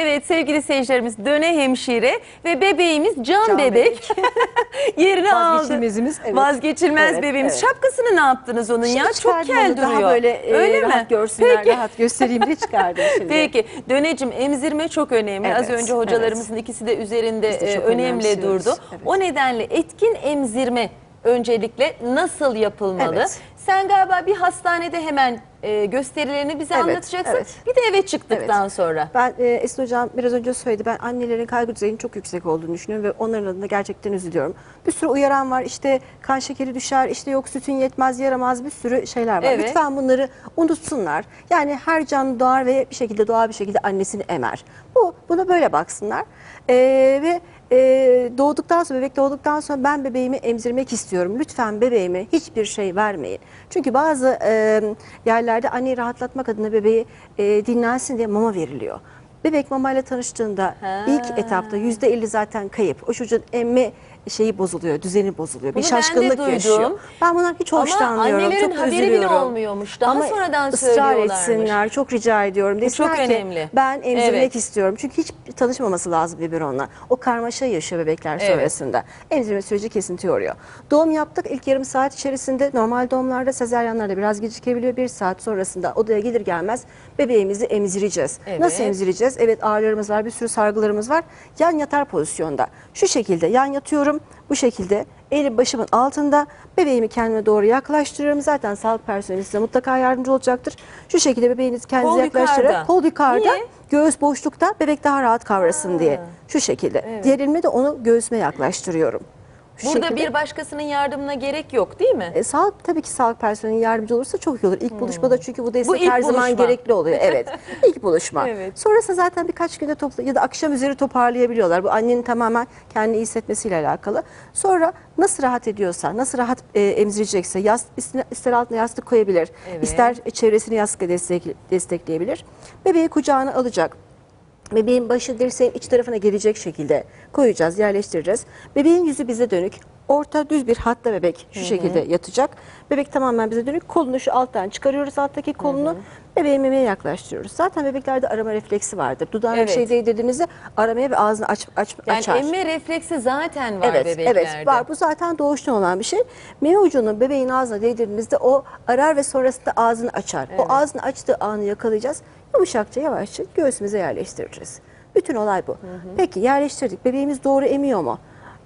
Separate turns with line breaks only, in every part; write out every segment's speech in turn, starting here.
Evet sevgili seyircilerimiz Döne Hemşire ve bebeğimiz Can,
Can
Bebek yerini aldı.
Vazgeçilmezimiz, evet.
Vazgeçilmez
Evet,
bebeğimiz.
evet.
Şapkasını ne yaptınız onun ya? Çok kel
çıkardım onu,
duruyor.
Daha böyle e,
Öyle
rahat
mi?
görsünler,
Peki.
rahat göstereyim diye çıkardım şimdi.
Peki Dönecim emzirme çok önemli. Az
Evet,
önce hocalarımızın ikisi de üzerinde
Biz de
e,
çok
önemli durdu.
Evet.
O nedenle etkin emzirme öncelikle nasıl yapılmalı?
Evet.
Sen galiba bir hastanede hemen e, gösterilerini bize
Evet,
anlatacaksın.
evet.
Bir de eve çıktıktan
Evet.
sonra.
Ben e, Esin Hocam biraz önce söyledi. Ben annelerin kaygı düzeyinin çok yüksek olduğunu düşünüyorum ve onların adına gerçekten üzülüyorum. Bir sürü uyaran var. İşte kan şekeri düşer, işte yok sütün yetmez, yaramaz bir sürü şeyler var.
Evet.
Lütfen bunları unutsunlar. Yani her canlı doğar ve bir şekilde doğal bir şekilde annesini emer. Bu buna böyle baksınlar. E, ve e, doğduktan sonra bebek doğduktan sonra ben bebeğimi emzirmek istiyorum. Lütfen bebeğime hiçbir şey vermeyin. Çünkü bazı e, yerlerde anneyi rahatlatmak adına bebeği e, dinlensin diye mama veriliyor. Bebek mamayla tanıştığında
Ha.
ilk etapta yüzde elli zaten kayıp. O çocuğun emme şeyi bozuluyor, düzeni bozuluyor.
Bunu
bir
ben de
şaşkınlık
duydum.
yaşıyor. Ben bundan hiç
Ama
hoşlanmıyorum.
annelerin
çok
haberi bile
üzülüyorum.
olmuyormuş. Daha
Ama
sonradan
ısrar etsinler. Çok rica ediyorum. Desinler
çok
ki,
önemli.
Ben emzirmek
Evet.
istiyorum. Çünkü hiç tanışmaması lazım biberonla. O karmaşa yaşıyor bebekler
Evet.
sonrasında. Emzirme süreci kesinti yoruyor. Doğum yaptık. ilk yarım saat içerisinde normal doğumlarda sezeryanlarda biraz gecikebiliyor. Bir saat sonrasında odaya gelir gelmez bebeğimizi emzireceğiz.
Evet.
Nasıl emzireceğiz? Evet ağrılarımız var, bir sürü sargılarımız var. Yan yatar pozisyonda. Şu şekilde yan yatıyorum. Bu şekilde elim başımın altında bebeğimi kendime doğru yaklaştırıyorum. Zaten sağlık personeli size mutlaka yardımcı olacaktır. Şu şekilde bebeğinizi kendinize
Kol
yaklaştırarak
yukarıda.
kol yukarıda,
Niye?
göğüs boşlukta bebek daha rahat kavrasın diye. Şu şekilde.
Evet.
Diğer elimle de onu göğsüme yaklaştırıyorum.
Burada
şekilde.
bir başkasının yardımına gerek yok değil mi?
E, sağlık tabii ki sağlık personeli yardımcı olursa çok iyi olur. İlk buluşmada çünkü bu destek
Hmm. ilk
her zaman
buluşma.
gerekli oluyor. Evet. İlk buluşma.
Evet.
Sonrasında zaten birkaç günde topla ya da akşam üzeri toparlayabiliyorlar. Bu annenin tamamen kendini iyi hissetmesiyle alakalı. Sonra nasıl rahat ediyorsa, nasıl rahat e, emzirecekse yas, ister, ister altına yastık koyabilir.
Evet.
ister çevresini yastıkla destek, destekleyebilir. Bebeği kucağına alacak. Bebeğin başı dirseğin iç tarafına gelecek şekilde koyacağız, yerleştireceğiz. Bebeğin yüzü bize dönük. Orta düz bir hatta bebek şu şekilde yatacak. Bebek tamamen bize dönük. Kolunu şu alttan çıkarıyoruz alttaki kolunu. Bebeğin memeye yaklaştırıyoruz. Zaten bebeklerde arama refleksi vardır. Dudağına
Evet.
bir şey değdirdiğinizde aramaya ve ağzını aç, aç,
Yani
açar.
emme refleksi zaten var
Evet,
bebeklerde.
evet var. Bu zaten doğuştan olan bir şey. Meme ucunu bebeğin ağzına değdirdiğimizde o arar ve sonrasında ağzını açar.
Evet.
O ağzını açtığı anı yakalayacağız. Yumuşakça yavaşça göğsümüze yerleştireceğiz. Bütün olay bu. Peki yerleştirdik. Bebeğimiz doğru emiyor mu?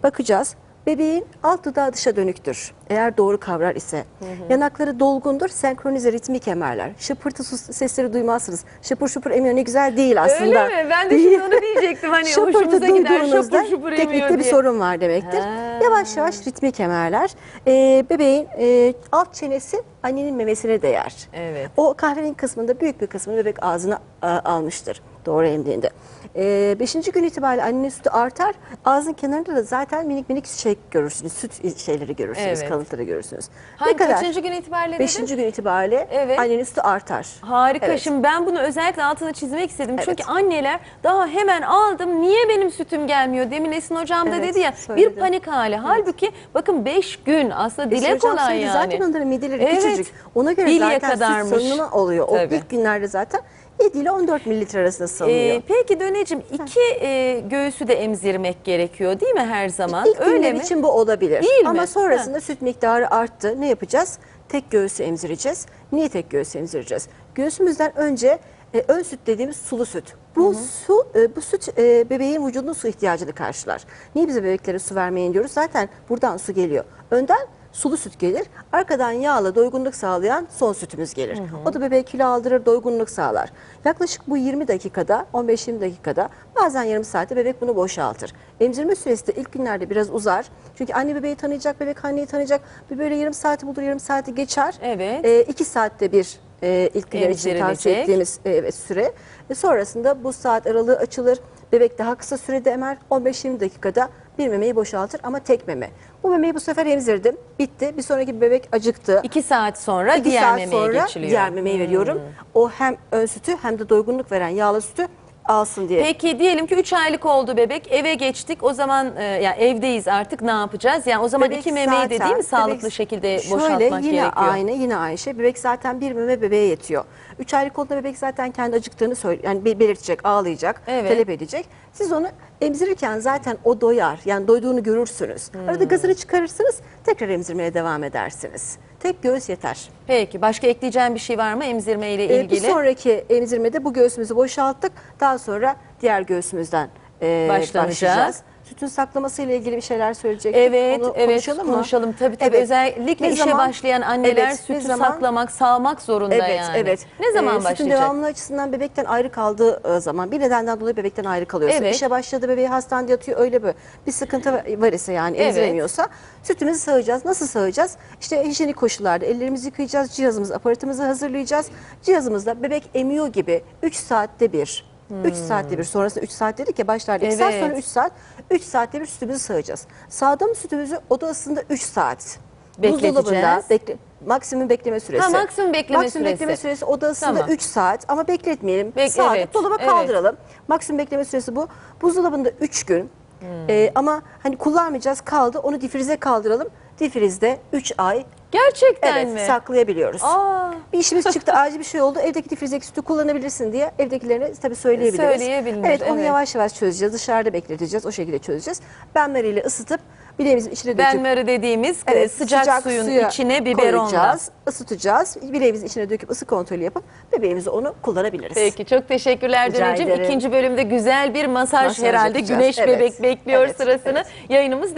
Bakacağız. Bebeğin alt dudağı dışa dönüktür. Eğer doğru kavrar ise. Yanakları dolgundur, senkronize ritmik emerler. Şıpırtı sesleri duymazsınız. Şıpır şıpır emiyor ne güzel değil aslında.
Öyle mi? Ben de şimdi onu diyecektim. Hani hoşumuza gider şupur emiyor
teknikte bir
diye.
sorun var demektir.
Ha.
Yavaş yavaş ritmik emerler. Ee, bebeğin e, alt çenesi annenin memesine değer.
Evet.
O kahvenin kısmında büyük bir kısmını bebek ağzına a, almıştır doğru emdiğinde. Ee, beşinci gün itibariyle annenin sütü artar. Ağzın kenarında da zaten minik minik şey görürsünüz. Süt şeyleri görürsünüz,
Evet.
kalıntıları görürsünüz.
Hangi kaçıncı gün itibariyle dedin?
Beşinci gün itibariyle
Evet.
annenin sütü artar.
Harika.
Evet.
Şimdi ben bunu özellikle altını çizmek istedim.
Evet.
Çünkü anneler daha hemen aldım. Niye benim sütüm gelmiyor? Demin Esin hocam da
Evet,
dedi ya.
söyledi.
Bir panik hali. Halbuki bakın 5 gün aslında dile
Esin hocam
kolay
söyledi,
yani.
Zaten onların mideleri
Evet.
küçücük. Ona göre
Bilye
zaten
kadarmış.
süt salınımı oluyor. O
Tabii.
ilk günlerde zaten 7 ile 14 mililitre arasında salınıyor.
Ee, peki Dönecim iki e, göğsü de emzirmek gerekiyor değil mi her zaman?
İlk
Öyle
günler
mi?
için bu olabilir.
Değil mi?
Ama sonrasında süt miktarı arttı. Ne yapacağız? Tek göğsü emzireceğiz. Niye tek göğsü emzireceğiz? Göğsümüzden önce e, ön süt dediğimiz sulu süt. Bu su e, bu süt e, bebeğin vücudunun su ihtiyacını karşılar. Niye bize bebeklere su vermeyin diyoruz? Zaten buradan su geliyor. Önden sulu süt gelir. Arkadan yağla doygunluk sağlayan son sütümüz gelir. O da bebeğe kilo aldırır, doygunluk sağlar. Yaklaşık bu 20 dakikada, 15-20 dakikada bazen yarım saatte bebek bunu boşaltır. Emzirme süresi de ilk günlerde biraz uzar. Çünkü anne bebeği tanıyacak, bebek anneyi tanıyacak. Bir böyle yarım saati bulur, yarım saati geçer.
Evet.
Ee, iki saatte bir e, ilk günler için tavsiye ettiğimiz e, süre. E, sonrasında bu saat aralığı açılır. Bebek daha kısa sürede emer. 15-20 dakikada bir memeyi boşaltır ama tek meme. Bu memeyi bu sefer emzirdim. Bitti. Bir sonraki bebek acıktı.
İki saat sonra
İki
diğer
saat
memeye
sonra
geçiliyor.
diğer memeyi veriyorum. O hem ön sütü hem de doygunluk veren yağlı sütü alsın diye.
Peki diyelim ki 3 aylık oldu bebek eve geçtik o zaman e, yani evdeyiz artık ne yapacağız? Yani o zaman
Bebek
iki memeyi de değil
zaten-
mi sağlıklı
bebek-
şekilde
Şöyle
boşaltmak
yine
gerekiyor?
aynı yine aynı şey. Bebek zaten bir meme bebeğe yetiyor. 3 aylık olduğunda bebek zaten kendi acıktığını söyle yani be- belirtecek, ağlayacak,
Evet.
talep edecek. Siz onu emzirirken zaten o doyar. Yani doyduğunu görürsünüz.
Hmm.
Arada gazını çıkarırsınız, tekrar emzirmeye devam edersiniz. Tek göğüs yeter.
Peki başka ekleyeceğim bir şey var mı emzirme ile
Ee, bir
ilgili?
sonraki emzirmede bu göğsümüzü boşalttık. Daha sonra diğer göğsümüzden e, başlayacağız. Sütün saklaması ile ilgili bir şeyler söyleyecektik.
Evet,
Onu
evet
konuşalım mı?
konuşalım. Tabii tabii
Evet.
özellikle
Ne
işe
zaman?
başlayan anneler
Evet,
sütü
zaman?
saklamak, sağmak zorunda
Evet,
yani.
evet.
Ne zaman
Ee, Sütün
başlayacak?
devamlı açısından bebekten ayrı kaldığı e, zaman bir nedenden dolayı bebekten ayrı kalıyorsa,
Evet.
işe başladı bebeği hastanede yatıyor öyle bir bir sıkıntı var ise yani
Evet.
emziremiyorsa sütümüzü sağacağız. Nasıl sağacağız? İşte hijyenik koşullarda ellerimizi yıkayacağız, cihazımız, aparatımızı hazırlayacağız. Cihazımızda bebek emiyor gibi 3 saatte bir 3 saatte bir sonrasında 3 saat dedik ya başlarda 2 saat.
Evet.
sonra 3 saat 3 saatte bir sütümüzü sağacağız. Sağdığımız sütümüzü oda ısısında 3 saat.
Bekleteceğiz.
Buzdolabında bekle, maksimum bekleme süresi.
Ha, maksimum bekleme
maksimum
süresi.
bekleme süresi oda ısısında
Tamam.
3 saat ama bekletmeyelim.
Bek-
Sağdık
evet,
dolaba
evet.
kaldıralım. Maksimum bekleme süresi bu. Buzdolabında 3 gün.
Hmm.
Ee, ama hani kullanmayacağız kaldı onu difrize kaldıralım. Difrizde 3 ay
Gerçekten
evet
mi?
saklayabiliyoruz.
Aa,
Bir işimiz çıktı acil bir şey oldu. Evdeki difrizdeki sütü kullanabilirsin diye evdekilerine tabii söyleyebiliriz.
Söyleyebilir,
Evet onu
evet.
yavaş yavaş çözeceğiz. Dışarıda bekleteceğiz. O şekilde çözeceğiz. Benmeriyle ısıtıp bileğimizin içine döküp
benmari dediğimiz e,
Evet,
sıcak, suyun
suya
içine biberonla.
koyacağız, ısıtacağız. Bileğimizin içine döküp ısı kontrolü yapıp bebeğimize onu kullanabiliriz.
Peki çok teşekkürler Dönücüm. İkinci bölümde güzel bir masaj,
Masaj
herhalde
yapacağız.
güneş
Evet,
bebek bekliyor
evet,
sırasını.
evet.
Yayınımız